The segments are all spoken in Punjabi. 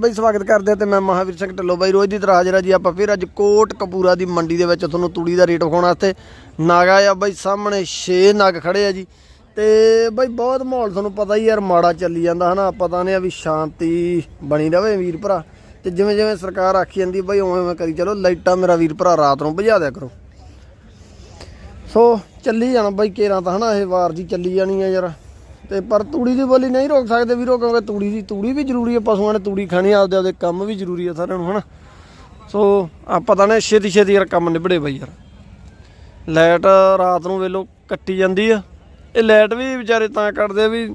ਬਈ ਸਵਾਗਤ ਕਰਦੇ ਹਾਂ ਤੇ ਮੈਂ ਮਹਾਵੀਰ ਸਿੰਘ ਢਿੱਲੋਂ ਬਾਈ ਰੋਜ਼ ਦੀ ਤਰ੍ਹਾਂ ਹਾਜ਼ਰ ਹਾਂ ਜੀ। ਆਪਾਂ ਫਿਰ ਅੱਜ ਕੋਟ ਕਪੂਰਾ ਦੀ ਮੰਡੀ ਦੇ ਵਿੱਚ ਤੁਹਾਨੂੰ ਤੂੜੀ ਦਾ ਰੇਟ ਵਿਖਾਉਣ ਵਾਸਤੇ ਨਾਗਾ ਆ ਬਾਈ, ਸਾਹਮਣੇ 6 ਨਾਗ ਖੜੇ ਆ ਜੀ। ਤੇ ਬਾਈ ਬਹੁਤ ਮਾਹੌਲ ਤੁਹਾਨੂੰ ਪਤਾ ਹੀ ਯਾਰ ਮਾੜਾ ਚੱਲੀ ਜਾਂਦਾ ਹਨਾ ਪਤਾ ਨਹੀਂ ਆ ਵੀ ਸ਼ਾਂਤੀ ਬਣੀ ਰਵੇ ਵੀਰ ਭਰਾ। ਤੇ ਜਿਵੇਂ ਜਿਵੇਂ ਸਰਕਾਰ ਆਖੀ ਜਾਂਦੀ ਬਾਈ ਉਵੇਂ ਉਵੇਂ ਕਰੀ ਚਲੋ, ਲਾਈਟਾਂ ਮੇਰਾ ਵੀਰ ਭਰਾ ਰਾਤ ਨੂੰ ਭਜਾ ਦਿਆ ਕਰੋ। ਸੋ ਚੱਲੀ ਜਾਣਾ ਬਾਈ, ਕੇਰਾਂ ਤਾਂ ਹਨਾ ਇਹ ਵਾਰ ਜੀ ਚੱਲੀ ਜਾਣੀ ਆ ਯਾਰ। ਤੇ ਪਰ ਤੂੜੀ ਦੀ ਬੋਲੀ ਨਹੀਂ ਰੋਕ ਸਕਦੇ ਵੀਰੋ, ਕਿਉਂਕਿ ਤੂੜੀ ਦੀ ਤੂੜੀ ਵੀ ਜ਼ਰੂਰੀ ਹੈ ਪਸ਼ੂਆਂ ਨੇ ਤੂੜੀ ਖਾਣੀ ਆਪਦੇ ਆਪਦੇ ਕੰਮ ਵੀ ਜ਼ਰੂਰੀ ਹੈ ਸਾਰਿਆਂ ਨੂੰ, ਹਨਾ? ਸੋ ਆ ਪਤਾ ਨਹੀਂ ਛੇਤੀ ਛੇਤੀ ਯਾਰ ਕੰਮ ਨਿਬੜੇ ਬਾਈ ਯਾਰ। ਲਾਈਟ ਰਾਤ ਨੂੰ ਵੇਲੋ ਕੱਟੀ ਜਾਂਦੀ ਆ। ਇਹ ਲਾਈਟ ਵੀ ਵਿਚਾਰੇ ਤਾਂ ਕੱਟਦੇ ਆ ਵੀ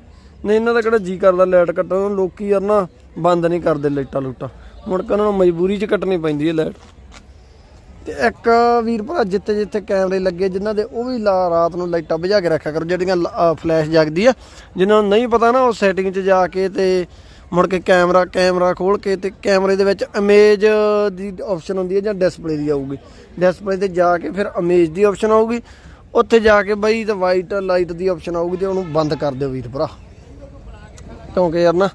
ਨਹੀਂ, ਇਹਨਾਂ ਦਾ ਕਿਹੜਾ ਜੀ ਕਰਦਾ ਲਾਈਟ ਕੱਟਣ ਨੂੰ ਲੋਕੀ ਯਾਰ ਨਾ ਬੰਦ ਨਹੀਂ ਕਰਦੇ ਲਾਈਟਾਂ ਲੂਟਾਂ। ਮੁੜ ਕੇ ਉਹਨਾਂ ਨੂੰ ਮਜਬੂਰੀ 'ਚ ਕੱਟਣੀ ਪੈਂਦੀ ਹੈ ਲਾਈਟ। ਤੇ ਇੱਕ ਵੀਰ ਭਰਾ ਜਿੱਥੇ ਜਿੱਥੇ ਕੈਮਰੇ ਲੱਗੇ, ਜਿਨ੍ਹਾਂ ਦੇ ਉਹ ਵੀ ਲਾ ਰਾਤ ਨੂੰ ਲਾਈਟਾਂ ਬੁਝਾ ਕੇ ਰੱਖਿਆ ਕਰੋ, ਜਿਹੜੀਆਂ ਫਲੈਸ਼ ਜਗਦੀ ਆ। ਜਿਨ੍ਹਾਂ ਨੂੰ ਨਹੀਂ ਪਤਾ ਨਾ, ਉਹ ਸੈਟਿੰਗ 'ਚ ਜਾ ਕੇ ਤੇ ਮੁੜ ਕੇ ਕੈਮਰਾ ਕੈਮਰਾ ਖੋਲ ਕੇ ਤੇ ਕੈਮਰੇ ਦੇ ਵਿੱਚ ਇਮੇਜ ਦੀ ਆਪਸ਼ਨ ਹੁੰਦੀ ਹੈ ਜਾਂ ਡਿਸਪਲੇ ਦੀ ਆਊਗੀ। ਡਿਸਪਲੇ ਤੇ ਜਾ ਕੇ ਫਿਰ ਇਮੇਜ ਦੀ ਆਪਸ਼ਨ ਆਊਗੀ। ਉੱਥੇ ਜਾ ਕੇ ਬਈ ਤੇ ਵਾਈਟ ਲਾਈਟ ਦੀ ਆਪਸ਼ਨ ਆਊਗੀ ਤੇ ਉਹਨੂੰ ਬੰਦ ਕਰ ਦਿਓ ਵੀਰ ਭਰਾ। ਕਿਉਂਕਿ ਯਾਰ ਨਾ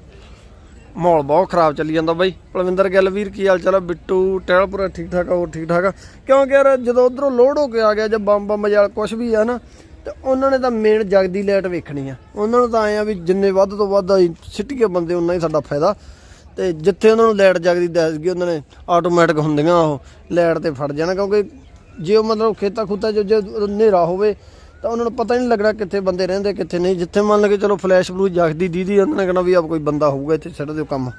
ਮਾਹੌਲ ਬਹੁਤ ਖਰਾਬ ਚੱਲੀ ਜਾਂਦਾ ਬਾਈ। ਪਲਵਿੰਦਰ ਗਿੱਲ ਵੀਰ, ਕੀ ਹਾਲ ਚਾਲ ਆ? ਬਿੱਟੂ, ਟਹਿਲਪੁਰਾ ਠੀਕ ਠਾਕ ਆ, ਹੋਰ ਠੀਕ ਠਾਕ ਆ? ਕਿਉਂਕਿ ਯਾਰ ਜਦੋਂ ਉਧਰੋਂ ਲੋਡ ਹੋ ਕੇ ਆ ਗਿਆ, ਜਾਂ ਬੰਬ ਬੰਬ ਜਾਂ ਕੁਝ ਵੀ ਆ ਨਾ, ਤੇ ਉਹਨਾਂ ਨੇ ਤਾਂ ਮੇਨ ਜਗਦੀ ਲਾਈਟ ਵੇਖਣੀ ਆ। ਉਹਨਾਂ ਨੂੰ ਤਾਂ ਆਏ ਆ ਵੀ ਜਿੰਨੇ ਵੱਧ ਤੋਂ ਵੱਧ ਸਿੱਟੀਏ ਬੰਦੇ, ਉਨਾ ਹੀ ਸਾਡਾ ਫਾਇਦਾ। ਤੇ ਜਿੱਥੇ ਉਹਨਾਂ ਨੂੰ ਲਾਈਟ ਜਗਦੀ ਦੱਸ ਗਈ, ਉਹਨਾਂ ਨੇ ਆਟੋਮੈਟਿਕ ਹੁੰਦੀਆਂ ਉਹ, ਲਾਈਟ ਤੇ ਫੜ ਜਾਣਾ, ਕਿਉਂਕਿ ਜੇ ਉਹ ਮਤਲਬ ਖੇਤਾਂ ਖੂਤਾਂ 'ਚ ਜੇ ਹਨੇਰਾ ਹੋਵੇ ਤਾਂ ਉਹਨਾਂ ਨੂੰ ਪਤਾ ਹੀ ਨਹੀਂ ਲੱਗਣਾ ਕਿੱਥੇ ਬੰਦੇ ਰਹਿੰਦੇ, ਕਿੱਥੇ ਨਹੀਂ। ਜਿੱਥੇ ਮੰਨ ਲਗੇ ਚਲੋ ਫਲੈਸ਼ ਬਲੂ ਜਗਦੀ ਦੀਦੀ ਉਹਨਾਂ ਨੇ ਕਹਿਣਾ ਵੀ ਆਪ ਕੋਈ ਬੰਦਾ ਹੋਊਗਾ ਇੱਥੇ, ਛੱਡ ਦਿਓ ਕੰਮ।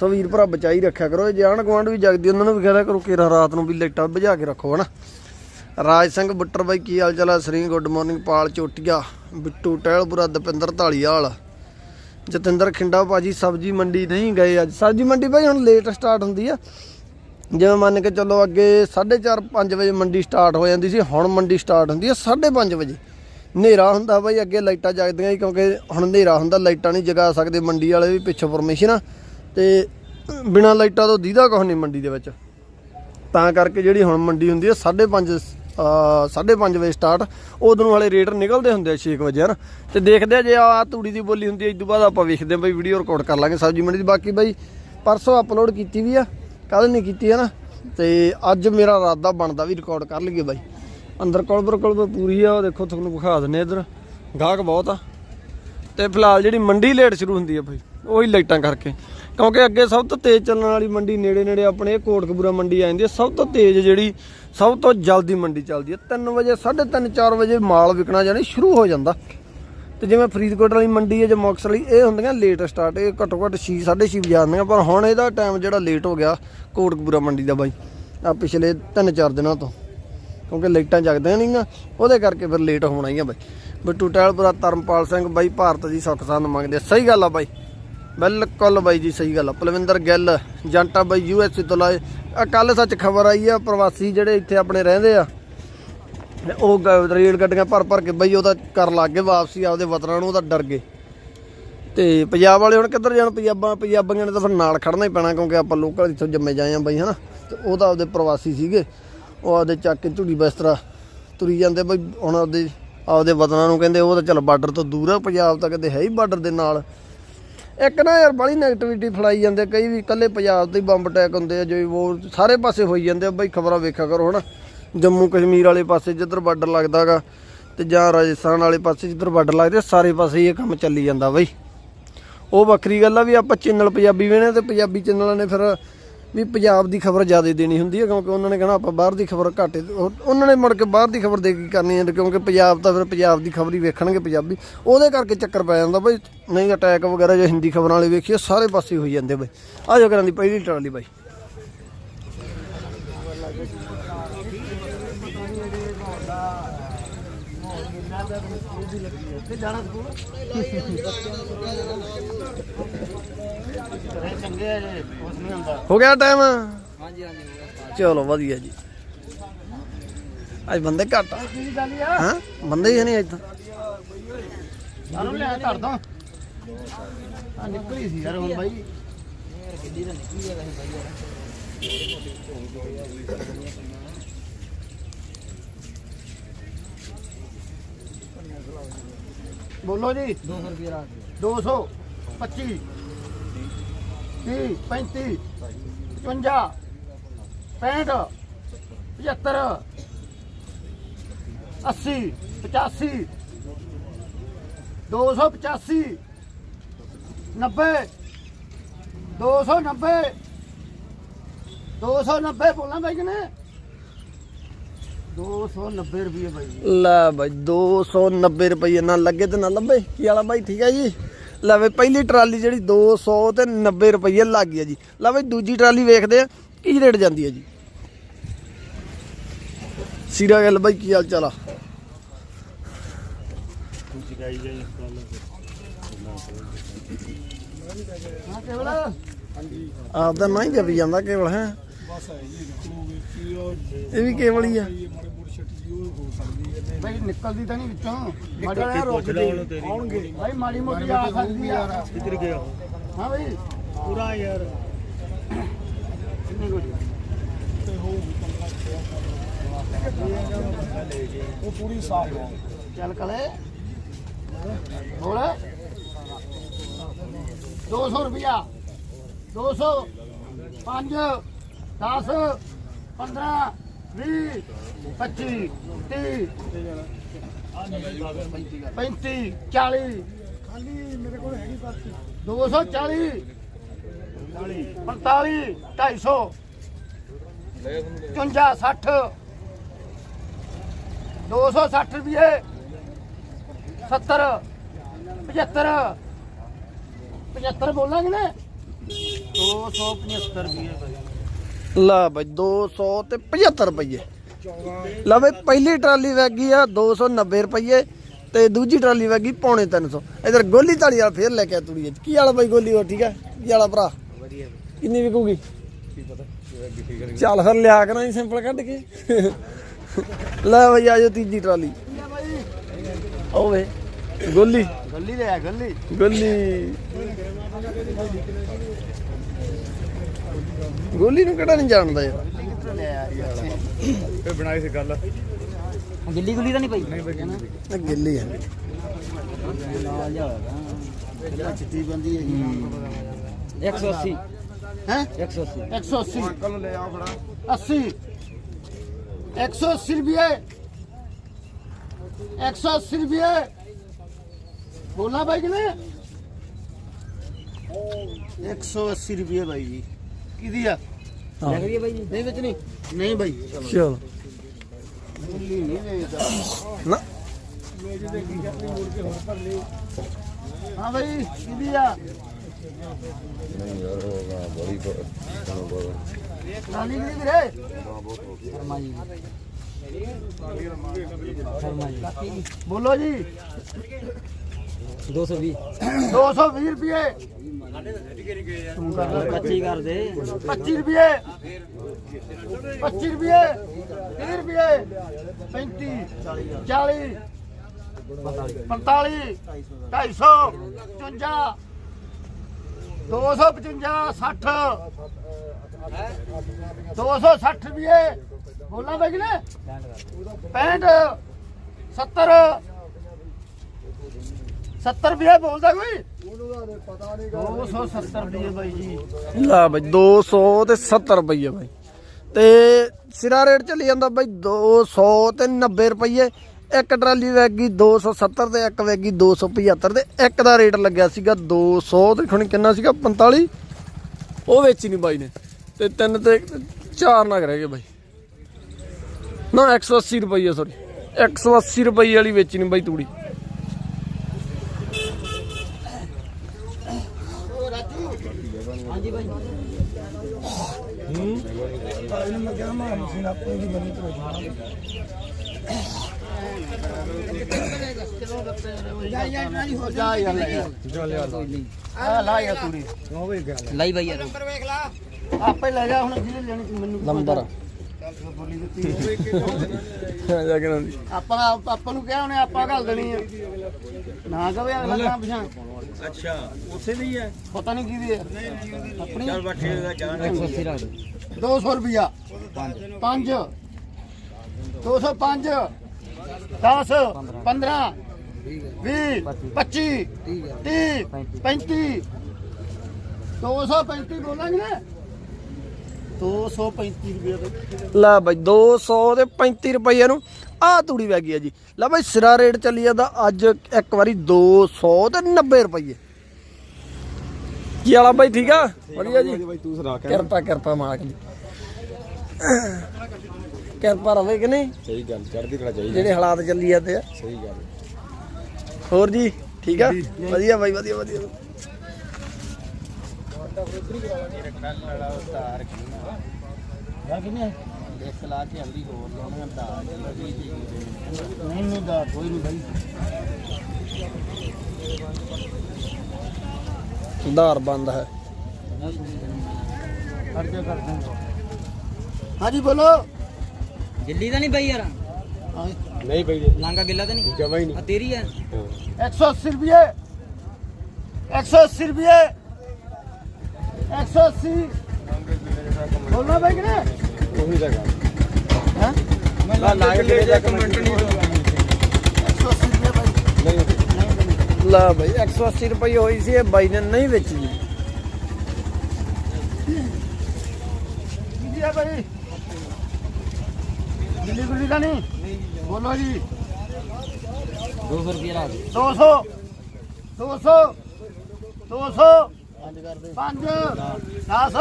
ਸੋ ਵੀਰ ਭਰਾ, ਬਚਾਈ ਰੱਖਿਆ ਕਰੋ। ਇਹ ਜਾਣ ਗਵਾਂਡ ਵੀ ਜਗਦੀ, ਉਹਨਾਂ ਨੂੰ ਵੀ ਕਹਿਆ ਕਰੋ ਕਿ ਰਾਤ ਨੂੰ ਵੀ ਲਾਈਟਾਂ ਬੁਝਾ ਕੇ ਰੱਖੋ, ਹਨਾ। ਰਾਜ ਸਿੰਘ ਬੁੱਟਰ ਬਾਈ, ਕੀ ਹਾਲ ਚਾਲ ਆ? ਸ੍ਰੀ ਗੁੱਡ ਮਾਰਨਿੰਗ, ਪਾਲ ਚੋਟੀਆ, ਬਿੱਟੂ ਟਹਿਲਪੁਰਾ, ਦਪਿੰਦਰ ਢਾਲੀਵਾਲ ਜਤਿੰਦਰ ਖਿੰਡਾ ਭਾਜੀ, ਸਬਜੀ ਮੰਡੀ ਨਹੀਂ ਗਏ ਅੱਜ। ਸਬਜੀ ਮੰਡੀ ਭਾਈ ਹੁਣ ਲੇਟ ਸਟਾਰਟ ਹੁੰਦੀ ਆ। ਜਿਵੇਂ ਮੰਨ ਕੇ ਚੱਲੋ ਅੱਗੇ 4:30 5 ਵਜੇ ਮੰਡੀ ਸਟਾਰਟ ਹੋ ਜਾਂਦੀ ਸੀ, ਹੁਣ ਮੰਡੀ ਸਟਾਰਟ ਹੁੰਦੀ ਹੈ 5:30 ਵਜੇ। ਹਨੇਰਾ ਹੁੰਦਾ ਬਾਈ, ਅੱਗੇ ਲਾਈਟਾਂ ਜਗਦੀਆਂ ਸੀ ਕਿਉਂਕਿ ਹੁਣ ਹਨੇਰਾ ਹੁੰਦਾ, ਲਾਈਟਾਂ ਨਹੀਂ ਜਗਾ ਸਕਦੇ ਮੰਡੀ ਵਾਲੇ ਵੀ ਪਿੱਛੋਂ ਪਰਮਿਸ਼ਨ ਆ। ਤੇ ਬਿਨਾਂ ਲਾਈਟਾਂ ਤੋਂ ਦੀਦਾ ਕੁਛ ਨਹੀਂ ਮੰਡੀ ਦੇ ਵਿੱਚ। ਤਾਂ ਕਰਕੇ ਜਿਹੜੀ ਹੁਣ ਮੰਡੀ ਹੁੰਦੀ ਹੈ 5:30 5:30 ਵਜੇ ਸਟਾਰਟ। ਉਦੋਂ ਵਾਲੇ ਰੇਟ ਨਿਕਲਦੇ ਹੁੰਦੇ ਆ 6 ਵਜੇ ਹਨ ਤੇ ਦੇਖਦੇ ਆ ਜੇ ਆ ਤੂੜੀ ਦੀ ਬੋਲੀ ਹੁੰਦੀ ਹੈ, ਇਸ ਤੋਂ ਬਾਅਦ ਆਪਾਂ ਵੇਖਦੇ ਆ ਬਈ ਵੀਡੀਓ ਰਿਕਾਰਡ ਕਰ ਲਾਂਗੇ ਸਬਜ਼ੀ ਮੰਡੀ ਦੀ। ਬਾਕੀ ਬਾਈ, ਪਰਸੋਂ ਅਪਲੋਡ ਕੀਤੀ ਵੀ ਆ। ਕੱਲ ਨਹੀਂ ਕੀਤੀ ਹੈ ਨਾ, ਤੇ ਅੱਜ ਮੇਰਾ ਇਰਾਦਾ ਬਣਦਾ ਵੀ ਰਿਕਾਰਡ ਕਰ ਲਈਏ ਬਾਈ। ਅੰਦਰ ਕੋਲਬਰ ਕੋਲਬਰ ਪੂਰੀ ਆ, ਉਹ ਦੇਖੋ ਤੁਹਾਨੂੰ ਵਿਖਾ ਦਿੰਨੇ ਇਧਰ। ਗਾਹਕ ਬਹੁਤ ਆ। ਤੇ ਫਿਲਹਾਲ ਜਿਹੜੀ ਮੰਡੀ ਲੇਟ ਸ਼ੁਰੂ ਹੁੰਦੀ ਆ ਬਾਈ, ਉਹੀ ਲਾਈਟਾਂ ਕਰਕੇ। ਕਿਉਂਕਿ ਅੱਗੇ ਸਭ ਤੋਂ ਤੇਜ਼ ਚੱਲਣ ਵਾਲੀ ਮੰਡੀ ਨੇੜੇ ਨੇੜੇ ਆਪਣੇ ਇਹ ਕੋਟਕਪੂਰਾ ਮੰਡੀ ਆ ਜਾਂਦੀ ਹੈ ਸਭ ਤੋਂ ਤੇਜ਼ ਜਿਹੜੀ, ਸਭ ਤੋਂ ਜਲਦੀ ਮੰਡੀ ਚੱਲਦੀ ਹੈ 3 ਵਜੇ 3:30 4 ਵਜੇ ਮਾਲ ਵਿਕਣਾ ਜਾਨੀ ਸ਼ੁਰੂ ਹੋ ਜਾਂਦਾ। ਤੇ ਜਿਵੇਂ ਫਰੀਦਕੋਟ ਵਾਲੀ ਮੰਡੀ ਹੈ ਜਾਂ ਮੁਕਤਸਰ ਵਾਲੀ, ਇਹ ਹੁੰਦੀਆਂ ਲੇਟ ਸਟਾਰਟ ਇਹ ਘੱਟੋ ਘੱਟ 6 6:30 ਵਜੇ ਆਉਂਦੀਆਂ ਪਰ ਹੁਣ ਇਹਦਾ ਟਾਈਮ ਜਿਹੜਾ ਲੇਟ ਹੋ ਗਿਆ, ਕੋਟਕਪੂਰਾ ਮੰਡੀ ਦਾ ਬਾਈ। ਆ ਪਿਛਲੇ 3-4 ਦਿਨਾਂ ਤੋਂ, ਕਿਉਂਕਿ ਲਾਈਟਾਂ ਜਗਦੀਆਂ ਨਹੀਂਆਂ ਉਹਦੇ ਕਰਕੇ ਫਿਰ ਲੇਟ ਹੋਣਾ ਹੀ ਆ ਬਾਈ। ਬਿੱਟੂ ਟਹਿਲਪੁਰਾ ਧਰਮਪਾਲ ਸਿੰਘ, ਬਾਈ ਭਾਰਤ ਦੀ ਸੁੱਖ ਸੰਦ ਮੰਗਦੇ ਆ। ਸਹੀ ਗੱਲ ਆ ਬਾਈ। ਬਿਲਕੁਲ ਬਾਈ ਜੀ, ਸਹੀ ਗੱਲ ਆ। ਪਲਵਿੰਦਰ ਗਿੱਲ, ਜੰਟਾ ਬਾਈ ਯੂਐਸਏ ਤੋਂ ਲਾਏ। ਕੱਲ ਸੱਚ ਖਬਰ ਆਈ ਆ, ਪ੍ਰਵਾਸੀ ਜਿਹੜੇ ਇੱਥੇ ਆਪਣੇ ਰਹਿੰਦੇ ਆ ਉਹ ਗ- ਰੇਲ ਗੱਡੀਆਂ ਭਰ ਭਰ ਕੇ ਬਈ ਉਹਦਾ ਕਰ ਲੱਗ ਗਏ ਵਾਪਸੀ, ਆਪਦੇ ਵਤਨਾਂ ਨੂੰ ਉਹਦਾ ਡਰ ਗਏ। ਤੇ ਪੰਜਾਬ ਵਾਲੇ ਹੁਣ ਕਿੱਧਰ ਜਾਣ, ਪੰਜਾਬਾਂ, ਪੰਜਾਬੀਆਂ ਨੇ ਤਾਂ ਫਿਰ ਨਾਲ ਖੜਨਾ ਹੀ ਪੈਣਾ ਕਿਉਂਕਿ ਆਪਾਂ ਲੋਕਲ ਇੱਥੋਂ ਜੰਮੇ ਜਾਏ ਆ ਬਈ, ਹਨਾ। ਤੇ ਉਹ ਤਾਂ ਆਪਦੇ ਪ੍ਰਵਾਸੀ ਸੀਗੇ। ਉਹ ਆਪਦੇ ਚੱਕ ਕੇ ਝੁੜੀ ਬਿਸਤਰਾ ਤੁਰੀ ਜਾਂਦੇ ਬਈ, ਹੁਣ ਆਪਦੇ ਆਪਦੇ ਵਤਨਾਂ ਨੂੰ ਕਹਿੰਦੇ ਉਹ ਤਾਂ ਚੱਲ ਬਾਰਡਰ ਤੋਂ ਦੂਰ ਆ, ਪੰਜਾਬ ਤਾਂ ਕਹਿੰਦੇ ਹੈ ਹੀ ਬਾਰਡਰ ਦੇ ਨਾਲ। ਇੱਕ ਨਾ ਯਾਰ ਬੜੀ ਨੈਗੇਟਿਵਿਟੀ ਫਲਾਈ ਜਾਂਦੇ ਕਈ ਵੀ ਇਕੱਲੇ ਪੰਜਾਬ ਤੇ ਹੀ ਬੰਬ ਅਟੈਕ ਹੁੰਦੇ ਆ, ਜੋ ਉਹ ਸਾਰੇ ਪਾਸੇ ਹੋਈ ਜਾਂਦੇ ਆ, ਬਈ ਖਬਰਾਂ ਵੇਖਿਆ ਕਰੋ, ਹਨਾ। ਜੰਮੂ ਕਸ਼ਮੀਰ ਵਾਲੇ ਪਾਸੇ ਜਿੱਧਰ ਬਾਰਡਰ ਲੱਗਦਾਗਾ ਤੇ ਜਾਂ ਰਾਜਸਥਾਨ ਵਾਲੇ ਪਾਸੇ ਜਿੱਧਰ ਬਾਰਡਰ ਲੱਗਦੇ ਸਾਰੇ ਪਾਸੇ ਹੀ ਇਹ ਕੰਮ ਚੱਲੀ ਜਾਂਦਾ ਬਈ। ਉਹ ਵੱਖਰੀ ਗੱਲ ਆ ਵੀ ਆਪਾਂ ਚੈਨਲ ਪੰਜਾਬੀ ਵੇਣੇ ਤੇ ਪੰਜਾਬੀ ਚੈਨਲਾਂ ਨੇ ਫਿਰ ਵੀ ਪੰਜਾਬ ਦੀ ਖਬਰ ਜ਼ਿਆਦਾ ਦੇਣੀ ਹੁੰਦੀ ਹੈ ਕਿਉਂਕਿ ਉਹਨਾਂ ਨੇ ਕਹਿਣਾ ਆਪਾਂ ਬਾਹਰ ਦੀ ਖਬਰ ਘੱਟ ਉਹਨਾਂ ਨੇ ਮੁੜ ਕੇ ਬਾਹਰ ਦੀ ਖਬਰ ਦੇ ਕੀ ਕਰਨੀ ਹੈ ਕਿਉਂਕਿ ਪੰਜਾਬ ਤਾਂ ਫਿਰ ਪੰਜਾਬ ਦੀ ਖਬਰ ਹੀ ਵੇਖਣਗੇ ਪੰਜਾਬੀ। ਉਹਦੇ ਕਰਕੇ ਚੱਕਰ ਪੈ ਜਾਂਦਾ ਬਈ, ਨਹੀਂ ਅਟੈਕ ਵਗੈਰਾ ਜੇ ਹਿੰਦੀ ਖਬਰਾਂ ਵਾਲੇ ਵੇਖੀਏ, ਸਾਰੇ ਪਾਸੇ ਹੋਈ ਜਾਂਦੇ ਬਈ। ਆ ਜੋ ਕਰਾਂ ਦੀ ਪਹਿਲੀ ਟਰਾਲੀ ਬਾਈ। ਹੋ ਗਿਆ ਟਾਈਮ ਹਾਂਜੀ ਹਾਂਜੀ ਚਲੋ ਵਧੀਆ ਜੀ। ਅੱਜ ਬੰਦੇ ਘੱਟ ਆ। ਹਾਂ? ਬੰਦੇ ਹੀ ਨਹੀਂ ਅੱਜ ਤਾਂ। ਸਾਨੂੰ ਲੈ ਧਰ ਦੋ ਆ ਨਿਕਲੀ ਸੀ ਯਾਰ ਹੁਣ ਬਾਈ। ਬੋਲੋ ਜੀ। 200 ਰੁਪਏ ਰਾਤ 200 25 ਤੀਹ, ਪੈਂਤੀ 55 65 75 80 85 285 90 290 290 ਬੋਲਾਂ ਬਾਈ ਕਿਨੇ? 290 ਰੁਪਏ ਬਾਈ ਲੈ ਬਾਈ 290 ਰੁਪਏ ਨਾਲ ਲੱਗੇ ਤੇ ਨਾ ਲੱਭੇ। ਕੀ ਵਾਲਾ ਬਾਈ, ਠੀਕ ਹੈ ਜੀ? ਲੈ ਬਈ, ਪਹਿਲੀ ਟਰਾਲੀ ਜਿਹੜੀ 200 ਤੇ 90 ਰੁਪਏ ਲੱਗ ਗਈ ਜੀ। ਲੈ ਬਈ, ਦੂਜੀ ਟਰਾਲੀ ਵੇਖਦੇ ਆ, ਕੀ ਰੇਟ ਜਾਂਦੀ ਹੈ ਜੀ? ਸਿਰਾ ਗੱਲ ਬਾਈ, ਕੀ ਹਾਲ ਚਾਲ ਆ? ਕੇਵਲ ਆਪ ਦਾ ਨਾ ਜਪੀ ਜਾਂਦਾ ਕੇਵਲ, ਹੈ? ਇਹ ਵੀ ਕੇਵਲ ਹੀ ਆ। ਹੋ ਸਕਦੀ ਹੈ ਬਾਈ ਨਿਕਲਦੀ ਤਾਂ ਨਹੀਂ ਵਿੱਚੋਂ। ਮਾੜੀ ਨਿਕਲ ਕੇ ਪੁੱਛ ਲੈ ਉਹਨੂੰ ਤੇਰੀ ਆਉਣਗੇ। ਬਾਈ ਮਾੜੀ ਮੋਟੀ ਆ ਸਕਦੀ ਆ। ਕਿੱਧਰ ਗਿਆ ਹਾਂ ਬਾਈ। ਪੂਰਾ ਯਾਰ। ਕਿੰਨੀ ਕੁ ਤੇ ਹੋਊਗੀ ਉਹ ਪੂਰੀ ਸਾਫ਼ ਹੈ ਚੱਲ ਕਲੇ। ਬੋਲ 200 ਰੁਪਿਆ 200 5 10 15 20 25 30 35 40 ਖਾਲੀ ਮੇਰੇ ਕੋਲ ਹੈਗੀ ਪਾਰਟੀ 240 45 250 55 60 260 ਰੁਪਏ 70 75 75 ਬੋਲਾਂਗੇ ਨਾ 275 ਰੁਪਏ ਭਾਈ ਲੈ ਬਾਈ 200 ਤੇ 75 ਰੁਪਏ ਲੈ ਬਈ ਪਹਿਲੀ ਟਰਾਲੀ ਵਗ ਆ 290 ਰੁਪਏ ਤੇ ਦੂਜੀ ਟਰਾਲੀ ਵਗ ਪੌਣੇ 300 ਇਧਰ ਗੋਲੀ ਤਾਲੀ ਵਾਲਾ ਫੇਰ ਲੈ ਕੇ ਆ ਤੂੜੀ ਕੀ ਵਾਲਾ ਬਾਈ ਗੋਲੀ ਉਹ ਠੀਕ ਹੈ ਕੀ ਵਾਲਾ ਭਰਾ? ਵਧੀਆ। ਕਿੰਨੀ ਵਿਕੂਗੀ? ਚੱਲ ਫਿਰ ਲਿਆ ਕਰਾਂ ਸਿੰਪਲ ਕੱਢ ਕੇ। ਲੈ ਬਈ ਆਜੋ ਤੀਜੀ ਟਰਾਲੀ। ਓਵੇ ਗੋਲੀ। ਗੱਲੀ ਲੈ ਆ ਗੱਲੀ। ਗੋਲੀ। ਗੋਲੀ ਨੂੰ ਕਿਹੜਾ ਨਹੀਂ ਜਾਣਦਾ ਯਾਰ? ਇਹ ਬਣਾਈ ਸੀ ਗੱਲ। ਗਿੱਲੀ ਗੁੱਲੀ ਤਾਂ ਨਹੀਂ ਪਈ? ਇਹ ਗਿੱਲੀ ਹੈ। ਜਿਹੜਾ ਚਿੱਟੀ ਬੰਦੀ ਹੈ? ਜੀ 180 ਹੈ 180 180 ਅੰਕਲ ਨੂੰ ਲੈ ਆਓ ਖੜਾ 80 180 ਰੁਪਏ। 180 ਰੁਪਏ। ਬੋਲਣਾ ਭਾਈ ਕਿ ਨਹੀਂ 180 ਰੁਪਏ ਭਾਈ ਜੀ। ਕਿਹਦੀ ਆ? ਹਾਂ। ਲੱਗ ਰਹੀ ਹੈ ਬਾਈ ਜੀ ਨਹੀਂ ਵਿੱਚ ਨਹੀਂ। ਨਹੀਂ ਭਾਈ ਚਲ। ਨਹੀਂ ਨਾ। ਹਾਂ ਕਿਹਦੀ ਆ? ਨਾਲੀ ਵੀਰੇ? ਜੀ। ਬੋਲੋ ਜੀ। 220 220 ਰੁਪਏ। 25 ਕਰ ਦੇ 25 ਰੁਪਏ। 25 ਰੁਪਏ। 30 ਰੁਪਏ 35 40 45 250 55 255 60 260 ਰੁਪਏ। ਬੋਲਾਂ ਬਈ ਨੇ 65 70 70 ਰੁਪਏ ਬੋਲਦਾ ਕੋਈ? 270 ਰੁਪਏ ਬਾਈ ਜੀ। ਲਾ ਬਈ 200 ਤੇ 70 ਰੁਪਏ ਬਾਈ। ਤੇ ਸਿਰਾ ਰੇਟ ਚੱਲੀ ਜਾਂਦਾ ਬਾਈ 200 ਤੇ 90 ਰੁਪਏ। ਇੱਕ ਟਰਾਲੀ ਵੈਗ ਗਈ 270 ਤੇ ਇੱਕ ਵੈਗ ਗਈ 275 ਤੇ। ਇੱਕ ਦਾ ਰੇਟ ਲੱਗਿਆ ਸੀਗਾ 200 ਤੇ ਖਣ ਕਿੰਨਾ ਸੀਗਾ 45 ਉਹ ਵੇਚੀ ਨਹੀਂ ਬਾਈ ਨੇ। ਤੇ ਤਿੰਨ ਤੇ ਚਾਰ ਨਗ ਰਹਿ ਗਏ ਬਾਈ। ਨਾ 180 ਰੁਪਏ ਸੌਰੀ 180 ਰੁਪਏ ਵਾਲੀ ਵੇਚੀ ਨਹੀਂ ਬਾਈ ਤੂੜੀ। ਮਸ਼ੀਨ ਆਪਣੀ ਦੀ ਬਣੀ ਤੋਂ ਨਾਲੀ ਹੋ ਯਾਰ ਲਾ ਬਾਈ ਯਾਰ ਆਪੇ ਲੈ ਜਾ ਹੁਣ ਜਿਹਨੇ ਲੈਣੀ ਮੈਨੂੰ ਨੰਬਰ ਦਿੱਤੀ ਜਾ ਕੇ ਨਾ ਦੀ ਆਪਾਂ ਆਪਾਂ ਨੂੰ ਕਿਹਾ ਉਹਨੇ ਆਪਾਂ ਘੱਲ ਦੇਣੀ ਆ। ਨਾ ਕਵੇ ਅਗਲਾ ਨਾ ਪਿਛਾਂ ਅੱਛਾ। ਉਸੇ ਦੀ ਹੈ ਪਤਾ ਨਹੀਂ ਕੀ ਦੀ ਹੈ ਆਪਣੀ। ਚੱਲ ਬੱਠੇ ਦਾ ਜਾਣ 180 ਰੱਖ ਦੇ। 200 ਰੁਪਿਆ 5 205 10 15 20 25 30 35 235 ਬੋਲਾਂਗੇ ਨਾ। 235 ਰੁਪਏ ਬਈ ਲੈ ਬਾਈ 200 ਤੇ 35 ਰੁਪਏ ਨੂੰ। ਆਹ ਤੂੜੀ ਵਗ ਗਈ ਆ ਜੀ। ਲੈ ਬਾਈ ਸਿਰਾ ਰੇਟ ਚੱਲੀ ਜਾਂਦਾ ਅੱਜ ਇੱਕ ਵਾਰੀ 200 ਤੇ 90 ਰੁਪਏ ਕੀ ਵਾਲਾ ਬਾਈ ਠੀਕ ਆ? ਵਧੀਆ ਜੀ। ਬਾਈ ਤੂੰ ਸੁਣਾ ਕਿਰਪਾ ਕਿਰਪਾ ਮਾਲਕ ਦੀ। ਕਿਰਪਾ ਰਵੇ ਕਿ ਨਹੀਂ? ਸਹੀ ਗੱਲ ਚੜ੍ਹਦੀ ਕਲਾ ਚਾਹੀਦੀ ਜਿਹੜੇ ਹਾਲਾਤ ਚੱਲੀ ਜਾਂਦੇ ਆ। ਸਹੀ ਗੱਲ ਹੋਰ ਜੀ ਠੀਕ ਆ। ਵਧੀਆ ਬਾਈ ਵਧੀਆ ਵਧੀਆ। ਇੱਕ ਲਾ ਕੇ ਹਲਦੀ ਹੋਰ ਲਾਉਣਾ ਦਾ ਨਹੀਂ ਨਹੀਂ ਦਾ ਕੋਈ ਨਹੀਂ ਬਾਈ ਸੁਧਾਰ ਬੰਦ ਹੈ। ਖਰਚੇ ਹਾਂਜੀ ਬੋਲੋ। ਗਿੱਲੀ ਤਾਂ ਨਹੀਂ ਬਈ ਯਾਰ। ਨਹੀਂ ਬਈ ਲਾਂਗਾ ਗਿੱਲਾ ਤਾਂ ਨਹੀਂ। ਜਮਾ ਹੀ ਆ ਤੇਰੀ ਹੈ। 180 ਰੁਪਏ। 180 ਰੁਪਏ। 180 ਬੋਲਣਾ ਬਾਈ ਕਿਨੇ ਨਹੀਂ ਉਹੀ ਤਾਂ ਗੱਲ। ਹਾਂ? ਮੈਂ ਲਾ ਕੇ ਲੈ ਜਾ ਕਮੈਂਟ ਨਹੀਂ 180 ਰੁਪਏ ਬਾਈ। ਨਹੀਂ। ਲੈ ਬਾਈ 180 ਰੁਪਏ ਹੋਈ ਸੀ ਇਹ ਬਾਈ ਨੇ ਨਹੀਂ ਵੇਚੀ ਜੀ ਆ ਬਾਈ? ਦਿੱਲੀ ਗੁੱਲੀ ਦਾ ਨਹੀਂ? ਬੋਲੋ ਜੀ। 200 ਰੁਪਏ ਲਾ ਦੇ 200 200 200 5 10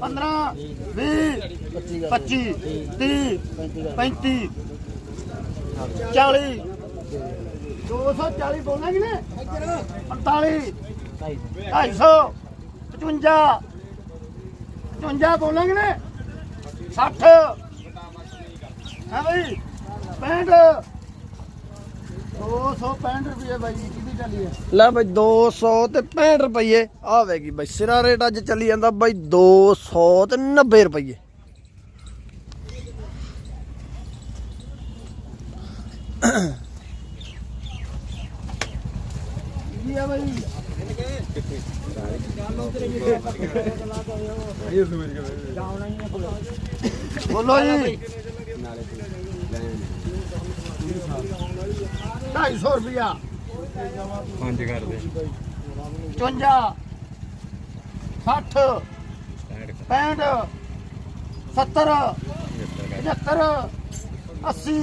15 20 25 30 35 40 240 ਬੋਲਣਾ ਕਿ ਨੇ 45 250 55 55 ਬੋਲਾਂਗੇ ਨੇ 60 ਹਾਂ ਬਈ? 65 265 ਰੁਪਏ ਬਾਈ ਜੀ। ਲੈ ਬਾਈ 200 ਤੇ 65 ਰੁਪਏ ਆਵੇਗੀ ਵੇਗੀ ਬਾਈ, ਸਿਰਾ ਰੇਟ ਅੱਜ ਚੱਲੀ ਜਾਂਦਾ ਬਾਈ 200 ਤੇ 90 ਰੁਪਏ ਕੀ ਆ ਬਾਈ ਬੋਲੋ ਜੀ। 250 ਰੁਪਿਆ ਪੰਜ ਕਰ। ਦੇ 55 60 65 70 75 80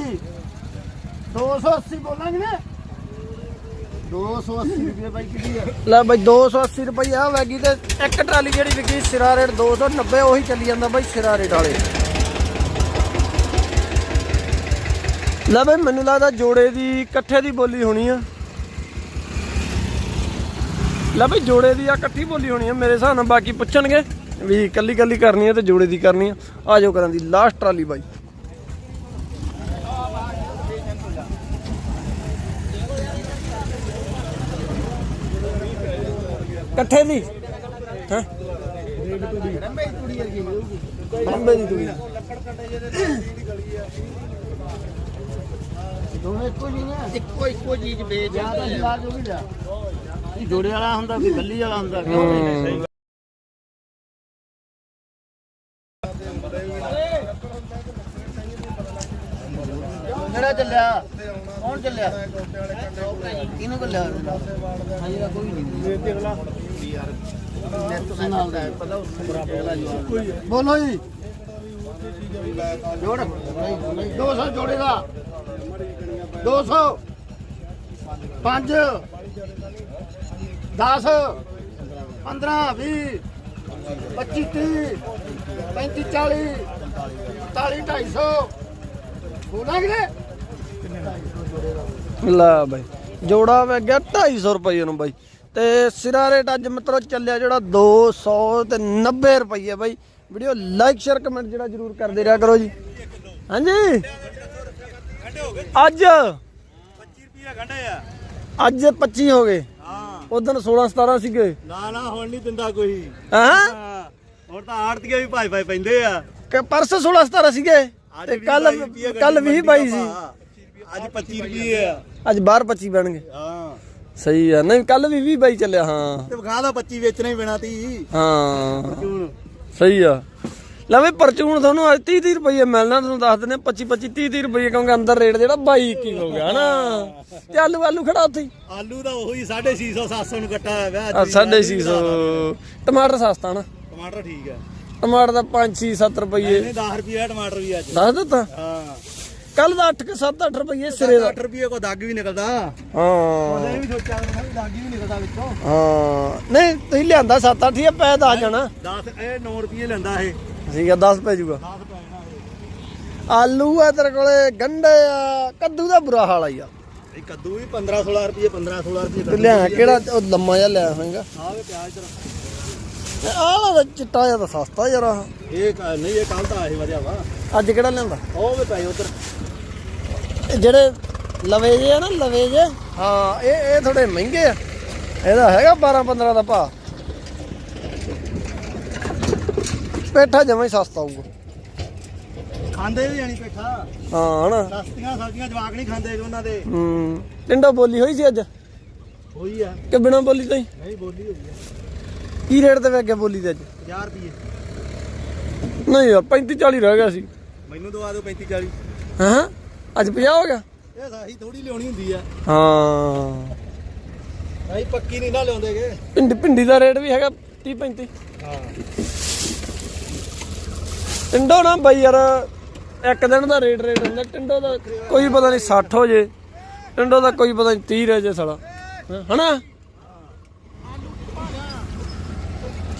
280 ਬੋਲਾਂਗੇ ਨਾ? 280 ਰੁਪਏ ਬਾਈ ਕਿਹਦੀ ਹੈ ਲੈ ਬਾਈ 280 ਰੁਪਏ ਆ ਵੈਗੀ ਤੇ ਇੱਕ ਟਰਾਲੀ ਜਿਹੜੀ ਵਿਕੀ ਸਿਰਾ ਰੇਟ 290 ਉਹੀ ਚੱਲੀ ਜਾਂਦਾ ਬਾਈ ਸਿਰਾ ਰੇਟ ਵਾਲੇ। ਲੈ ਬਾਈ ਮੈਨੂੰ ਲੱਗਦਾ ਜੋੜੇ ਦੀ ਇਕੱਠੇ ਦੀ ਬੋਲੀ ਹੋਣੀ ਆ। ਲੈ ਬਾਈ ਜੋੜੇ ਦੀ ਆ ਇਕੱਠੀ ਬੋਲੀ ਹੋਣੀ ਆ ਮੇਰੇ ਹਿਸਾਬ ਨਾਲ ਬਾਕੀ ਪੁੱਛਣਗੇ ਵੀ ਕੱਲੀ ਕੱਲੀ ਕਰਨੀ ਆ ਤੇ ਜੋੜੇ ਦੀ ਕਰਨੀ ਆ। ਆ ਜਾਓ ਕਰਾਂ ਦੀ ਲਾਸਟ ਟਰਾਲੀ ਬਾਈ। ਇਕੱਠੇ ਦੀ ਹਾਂ? ਬੰਬੇ ਦੀ ਤੂੜੀ। ਦੋਵੇਂ ਇੱਕੋ ਜਿਹੇ ਨੇ। ਇੱਕੋ ਇੱਕੋ ਚੀਜ਼ ਵੇਚ ਜਾਂ ਤਾਂ ਇਹ ਜੋੜੇ ਵਾਲਾ ਹੁੰਦਾ ਕੋਈ ਗੱਲੀ ਵਾਲਾ ਹੁੰਦਾ। ਕਿਹੜਾ ਚੱਲਿਆ? ਕੌਣ ਚੱਲਿਆ? ਕਿਹਨੂੰ ਚੱਲਿਆ? ਹਾਂਜੀ ਦਾ ਕੋਈ ਨਹੀਂ। ਤੁਸੀਂ ਨਾਲ ਦਾ ਪਤਾ ਉਸ ਬੋਲੋ ਜੀ ਜੋੜ 200 ਜੋੜੇਗਾ 200 5 10 15 20 25 30 35 40 40 250 ਬੋਲਾਂ ਲੈ ਬਾਈ ਜੋੜਾ ਵਗ ਗਿਆ 250 ਰੁਪਏ ਨੂੰ ਬਾਈ। ਤੇ ਸਿਰਾ ਰੇਟ ਅੱਜ ਮਿੱਤਰੋ ਚੱਲਿਆ ਜਿਹੜਾ 200 ਤੇ 90 ਰੁਪਏ ਬਾਈ। ਵੀਡੀਓ ਲਾਈਕ ਸ਼ੇਅਰ ਕਮੈਂਟ ਜਿਹੜਾ ਜਰੂਰ ਕਰਦੇ ਰਿਹਾ ਕਰੋ ਜੀ। ਹਾਂਜੀ? ਅੱਜ? 25 ਰੁਪਏ ਘੰਟੇ ਆ। ਅੱਜ 25 ਹੋ ਗਏ। ਉਦੋਂ 16 17 ਸੀਗੇ। ਨਾ ਨਾ ਹੁਣ ਨਹੀਂ ਦਿੰਦਾ ਕੋਈ। ਹਾਂ? ਹੁਣ ਤਾਂ ਆੜਤੀਆਂ ਵੀ ਭਾਈ ਭਾਈ ਪੈਂਦੇ ਆ। ਕਿ ਪਰਸ 16 17 ਸੀਗੇ ਤੇ ਕੱਲ ਕੱਲ 20 22 ਸੀ। ਅੱਜ 25 ਰੁਪਏ ਆ। ਅੱਜ ਬਾਹਰ 25 ਬਣ ਗਏ। ਹਾਂ। ਸਹੀ ਆ ਨਹੀਂ ਕੱਲ ਵੀ 20 22 ਚੱਲਿਆ ਹਾਂ। ਤੇ ਵਿਖਾ ਦਾ 25 ਵੇਚਣਾ ਹੀ ਪੈਣਾ ਤੀ ਹਾਂ। ਸਹੀ ਆ। ਲੈ ਵੀ ਪਰਚੂਨ ਤੁਹਾਨੂੰ ਅੱਜ 30 30 ਰੁਪਏ ਮਿਲਣਾ ਤੁਹਾਨੂੰ ਦੱਸ ਦਿੰਦੇ 25 25 30 30 ਰੁਪਏ ਕਿਉਂਕਿ ਅੰਦਰ ਰੇਟ ਜਿਹੜਾ 22 21 ਹੋ ਗਿਆ ਹਨਾ? ਤੇ ਆਲੂ ਆਲੂ ਖੜਾ ਉੱਥੇ ਆਲੂ ਦਾ ਉਹੀ 650 700 ਨੂੰ ਕੱਟਾ ਹੋਇਆ ਵਾ ਆ 650 ਟਮਾਟਰ ਸਸਤਾ ਨਾ? ਟਮਾਟਰ ਠੀਕ ਹੈ। ਟਮਾਟਰ ਦਾ 5 6 7 ਰੁਪਏ ਇਹਨੇ 10 ਰੁਪਏ ਟਮਾਟਰ ਵੀ ਅੱਜ। ਦੱਸ ਦਿੱਤਾ? ਹਾਂ। ਕੱਲ ਦਾ 8 ਕੇ 7 8 ਰੁਪਏ ਸਿਰੇ ਦਾ। 8 ਰੁਪਏ ਕੋ ਦਾਗ ਵੀ ਨਿਕਲਦਾ। ਹਾਂ। ਉਹਨੇ ਵੀ ਸੋਚਿਆ ਮੈਂ ਦਾਗ ਵੀ ਨਿਕਲਦਾ ਵਿੱਚੋਂ। ਹਾਂ। ਨਹੀਂ ਤੁਸੀਂ ਲਿਆਂਦਾ 7 8 ਹੀ ਪੈ ਦਾ ਜਾਣਾ। 10 ਇਹ 9 ਰੁਪਏ ਲੈਂਦਾ ਇਹ। ਠੀਕ ਆ 10 ਪੈ ਜਾਊਗਾ 10 ਪੈ ਜਾਣਾ ਇਹ ਆਲੂ ਆ ਤੇਰੇ ਕੋਲੇ ਗੰਡੇ ਆ ਕੱਦੂ ਦਾ ਬੁਰਾ ਹਾਲ ਆ ਯਾਰ। ਇਹ ਕੱਦੂ ਵੀ 15 16 ਰੁਪਏ 15 16 ਰੁਪਏ ਲਿਆ ਕਿਹੜਾ ਉਹ ਲੰਮਾ ਜਿਹਾ ਲਿਆ ਹੋਏਗਾ? ਆਵੇ ਪਿਆਜ਼ ਤੇਰਾ ਆਹ ਵਾਲਾ ਚਿੱਟਾ ਜਿਹਾ ਤਾਂ ਸਸਤਾ ਯਾਰ ਆਹ। ਇਹ ਨਹੀਂ ਇਹ ਕੱਲ ਤਾਂ ਆਹੀ ਵਧਿਆ ਵਾ। ਅੱਜ ਕਿਹੜਾ ਲਿਆਂਦਾ? ਉਹ ਵੀ ਪਏ ਉਧਰ। ਜਿਹੜੇ ਲਵੇ ਜੇ ਆ ਨਾ ਲਵੇ ਜੇ ਹਾਂ ਇਹ ਇਹ ਥੋੜੇ ਮਹਿੰਗੇ ਆ। ਇਹਦਾ ਹੈਗਾ 12 15 ਦਾ ਭਾ ਪੇਠਾ ਜਮਾ ਹੀ ਸਸਤਾ ਹੋਊਗਾ। ਖਾਂਦੇ ਵੀ ਜਾਣੀ ਪੇਠਾ। ਹਾਂ ਹਨਾ? ਸਸਤੀਆਂ ਸਬਜ਼ੀਆਂ ਜਵਾਕ ਨਹੀਂ ਖਾਂਦੇ ਉਹਨਾਂ ਦੇ। ਹੂੰ ਟਿੰਡਾ ਬੋਲੀ ਹੋਈ ਸੀ ਅੱਜ? ਹੋਈ ਆ। ਕਿ ਬਿਨਾ ਬੋਲੀ ਤੋਂ ਹੀ? ਨਹੀਂ ਬੋਲੀ ਹੋਈ ਆ। ਕੀ ਰੇਟ ਤੇ ਵੇਚ ਬੋਲੀ ਦੇ ਅੱਜ? 50 ਰੁਪਏ ਨਹੀਂ ਯਾਰ 35 40 ਰਹਿ ਗਿਆ ਸੀ। ਮੈਨੂੰ ਦਵਾ ਦਿਓ 35 40 ਹਾਂ? ਅੱਜ 50 ਹੋ ਗਿਆ? ਇਹ ਸਾਹੀ ਥੋੜੀ ਲਿਆਉਣੀ ਹੁੰਦੀ ਆ। ਹਾਂ। ਅਸੀਂ ਪੱਕੀ ਨਹੀਂ ਨਾ ਲਿਆਉਂਦੇਗੇ ਪਿੰਡੀ ਪਿੰਡੀ ਦਾ ਰੇਟ ਵੀ ਹੈਗਾ 30 35 ਹਾਂ। ਟਿੰਡੋ ਨਾ ਬਾਈ ਯਾਰ, ਇੱਕ ਦਿਨ ਦਾ ਰੇਟ ਰੇਟ ਹੁੰਦਾ, ਟਿੰਡੋ ਦਾ ਕੋਈ ਪਤਾ ਨਹੀਂ 60 ਹੋ ਜੇ, ਟਿੰਡੋ ਦਾ ਕੋਈ ਪਤਾ ਨਹੀਂ 30 ਰਹਿ ਜੇ ਸਾਲਾ। ਹਨਾ?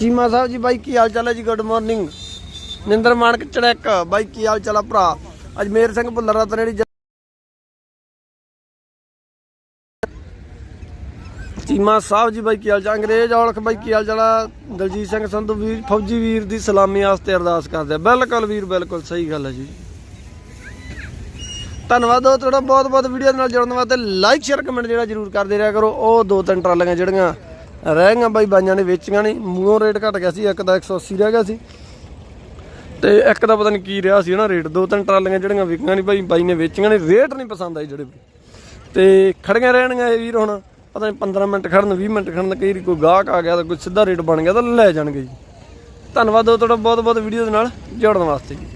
ਚੀਮਾ ਸਾਹਿਬ ਜੀ, ਬਾਈ ਕੀ ਹਾਲ ਚਾਲ ਹੈ ਜੀ? ਗੁੱਡ ਮਾਰਨਿੰਗ ਨਿੰਦਰ ਮਾਨਕ ਚੜੈਕ, ਬਾਈ ਕੀ ਹਾਲ ਚਾਲ ਆ ਭਰਾ? ਅਜਮੇਰ ਸਿੰਘ ਭੁੱਲਰ ਦਾ ਤਨੇੜੀ ਚੀਮਾ ਸਾਹਿਬ ਜੀ ਬਾਈ ਕੀ ਹਾਲ ਚਾਲ? ਅੰਗਰੇਜ਼ ਔਲਖ ਬਾਈ ਕੀ ਹਾਲ ਚਾਲ ਦਲਜੀਤ ਸਿੰਘ ਸੰਧੂ ਵੀਰ, ਫੌਜੀ ਵੀਰ ਦੀ ਸਲਾਮੀ ਵਾਸਤੇ ਅਰਦਾਸ ਕਰਦੇ ਬਿਲਕੁਲ ਵੀਰ, ਬਿਲਕੁਲ ਸਹੀ ਗੱਲ ਹੈ ਜੀ। ਧੰਨਵਾਦ ਹੋ ਤੁਹਾਡਾ ਬਹੁਤ ਬਹੁਤ ਵੀਡੀਓ ਨਾਲ ਜੁੜਨ ਵਾਸਤੇ। ਲਾਈਕ ਸ਼ੇਅਰ ਕਮੈਂਟ ਜਿਹੜਾ ਜਰੂਰ ਕਰਦੇ ਰਿਹਾ ਕਰੋ। ਉਹ ਦੋ ਤਿੰਨ ਟਰਾਲੀਆਂ ਜਿਹੜੀਆਂ ਰਹਿ ਗਈਆਂ ਬਾਈ, ਬਾਈਆਂ ਨੇ ਵੇਚੀਆਂ ਨਹੀਂ ਮੂੰਹੋਂ ਰੇਟ ਘਟ ਗਿਆ ਸੀ, ਇੱਕ ਦਾ 180 ਰਹਿ ਗਿਆ ਸੀ। ਤੇ ਇੱਕ ਦਾ ਪਤਾ ਨਹੀਂ ਕੀ ਰਿਹਾ ਸੀ ਨਾ ਰੇਟ। ਦੋ ਤਿੰਨ ਟਰਾਲੀਆਂ ਜਿਹੜੀਆਂ ਵਿਕੀਆਂ ਨਹੀਂ ਬਾਈ ਬਾਈ ਨੇ ਵੇਚੀਆਂ ਨਹੀਂ ਰੇਟ ਨਹੀਂ ਪਸੰਦ ਆਈ ਜਿਹੜੇ ਵੀ। ਤੇ ਖੜੀਆਂ ਰਹਿਣਗੀਆਂ ਇਹ ਵੀਰ ਹੁਣ। ਪਤਾ ਨਹੀਂ 15 ਮਿੰਟ ਖੜਨ 20 ਮਿੰਟ ਖੜਨ ਕਈ ਵਾਰੀ ਕੋਈ ਗਾਹਕ ਆ ਗਿਆ ਤਾਂ ਕੋਈ ਸਿੱਧਾ ਰੇਟ ਬਣ ਗਿਆ ਤਾਂ ਲੈ ਜਾਣਗੇ ਜੀ। ਧੰਨਵਾਦ ਹੋ ਤੁਹਾਡਾ ਬਹੁਤ ਬਹੁਤ ਵੀਡੀਓ ਦੇ ਨਾਲ ਜੁੜਨ ਵਾਸਤੇ ਜੀ।